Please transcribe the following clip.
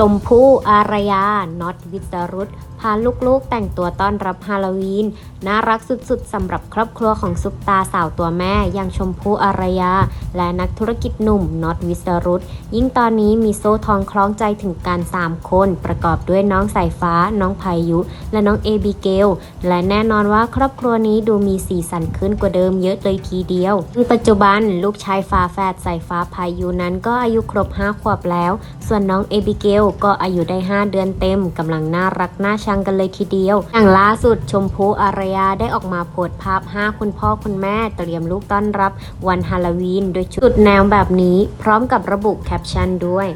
ชมพู่อารยา น็อตวิสรุตพาลูกๆแต่งตัวต้อนรับฮาโลวีน น่ารักสุดๆสำหรับครอบครัวของซุปตาสาวตัวแม่ อย่างชมพู่อารยา และนักธุรกิจหนุ่มน็อตวิสรุตยิ่งตอนนี้มีโซ่ทองคล้องใจถึงการ 3 คน ประกอบด้วยน้องสายฟ้า น้องพายุ และน้องเอบิเกล และแน่นอนว่าครอบครัวนี้ดูมีสีสันขึ้นกว่าเดิมเยอะเลยทีเดียวปัจจุบันลูกชายฝาแฝดสายฟ้าพายุนั้นก็อายุครบ5ขวบแล้ว ส่วนน้องเอบิเกลก็อายุได้ 5 เดือนเต็มกำลังน่ารักน่าชังกันเลยทีเดียว อย่างล่าสุดชมพู่อารยาได้ออกมาโพสต์ภาพ 5 คุณพ่อคุณแม่เตรียมลูกต้อนรับวันฮาโลวีนโดยชุดแนวแบบนี้ พร้อมกับระบุแคปชั่นด้วย